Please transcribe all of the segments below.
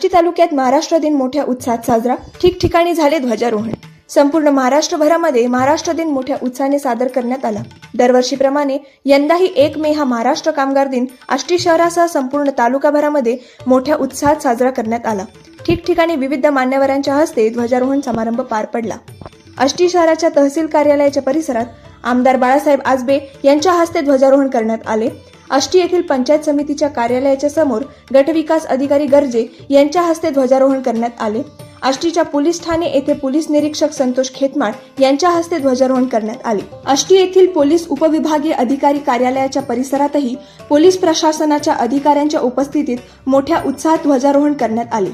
आष्टी तालुक्यात महाराष्ट्र दिन मोठ्या उत्साहात साजरा. ठिकठिकाणी झाले ध्वजारोहण. संपूर्ण महाराष्ट्रभरामध्ये महाराष्ट्र दिन मोठ्या उत्साहाने सादर करण्यात आला. दरवर्षीप्रमाणे यंदाही एक मे हा महाराष्ट्र कामगार दिन आष्टी शहरासह संपूर्ण तालुकाभरामध्ये मोठ्या उत्साहात साजरा करण्यात आला. ठिकठिकाणी विविध मान्यवरांच्या हस्ते ध्वजारोहण समारंभ पार पडला. आष्टी शहराच्या तहसील कार्यालयाच्या परिसरात आमदार बाळासाहेब आजबे यांच्या हस्ते ध्वजारोहण करण्यात आले. आष्टी येथील पंचायत समितीच्या कार्यालयाच्या समोर गटविकास अधिकारी गर्जे यांच्या हस्ते ध्वजारोहण करण्यात आले. आष्टीच्या पोलीस ठाणे येथे पोलीस निरीक्षक संतोष खेतमाळ यांच्या हस्ते ध्वजारोहण करण्यात आले. आष्टी येथील पोलीस उपविभागीय अधिकारी कार्यालयाच्या परिसरातही पोलीस प्रशासनाच्या अधिकाऱ्यांच्या उपस्थितीत मोठ्या उत्साहात ध्वजारोहण करण्यात आले.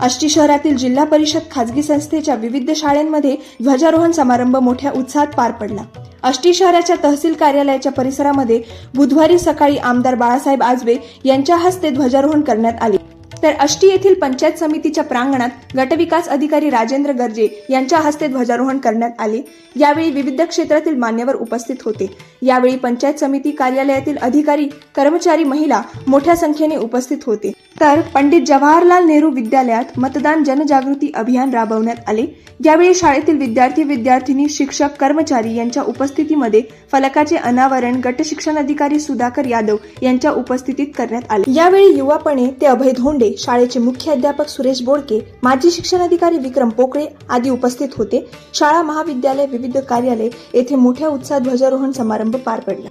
आष्टी शहरातील जिल्हा परिषद खाजगी संस्थेच्या विविध शाळांमध्ये ध्वजारोहण समारंभ मोठ्या उत्साहात पार पडला. आष्टी शहराच्या तहसील कार्यालयाच्या परिसरामध्ये बुधवारी सकाळी आमदार बाळासाहेब आजबे यांच्या हस्ते ध्वजारोहण करण्यात आले. तर अष्टी येथील पंचायत समितीच्या प्रांगणात गटविकास अधिकारी राजेंद्र गर्जे यांच्या हस्ते ध्वजारोहण करण्यात आले. यावेळी विविध क्षेत्रातील मान्यवर उपस्थित होते. यावेळी पंचायत समिती कार्यालयातील अधिकारी कर्मचारी महिला मोठ्या संख्येने उपस्थित होते. तर पंडित जवाहरलाल नेहरू विद्यालयात मतदान जनजागृती अभियान राबवण्यात आले. यावेळी शाळेतील विद्यार्थी विद्यार्थिनी शिक्षक कर्मचारी यांच्या उपस्थितीमध्ये फलकाचे अनावरण गट शिक्षण अधिकारी सुधाकर यादव यांच्या उपस्थितीत करण्यात आले. यावेळी युवापणे ते अभय धोंडे शाळेचे मुख्य अध्यापक सुरेश बोडके माजी शिक्षण अधिकारी विक्रम पोकळे आदी उपस्थित होते. शाळा महाविद्यालय विविध कार्यालय येथे मोठ्या उत्साहात ध्वजारोहण समारंभ पार पडला.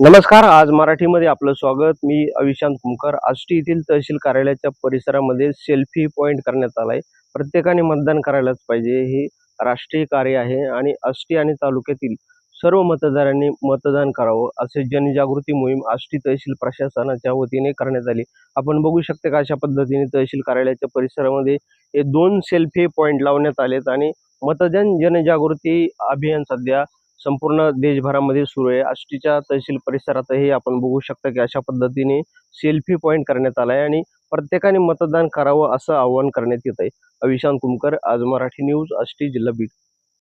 नमस्कार आज मराठीमध्ये आपलं स्वागत. मी अविशांत कुमकर. आष्टी येथील तहसील कार्यालयाच्या परिसरामध्ये सेल्फी पॉईंट करण्यात आलाय. प्रत्येकाने मतदान करायलाच पाहिजे. हे राष्ट्रीय कार्य आहे आणि आष्टी आणि तालुक्यातील सर्व मतदारांनी मतदान करावं असे जनजागृती मोहीम आष्टी तहसील प्रशासनाच्या वतीने करण्यात आली. आपण बघू शकता का अशा पद्धतीने तहसील कार्यालयाच्या परिसरामध्ये हे दोन सेल्फी पॉईंट लावण्यात आलेत आणि मतदान जनजागृती अभियान सध्या संपूर्ण देशभरामध्ये सुरू आहे. आष्टीच्या तहसील परिसरातही आपण बघू शकता की अशा पद्धतीने सेल्फी पॉईंट करण्यात आलाय आणि प्रत्येकाने मतदान करावं असं आवाहन करण्यात येत आहे अविशांत कुमकर आज मराठी न्यूज आष्टी जिल्हा बीड.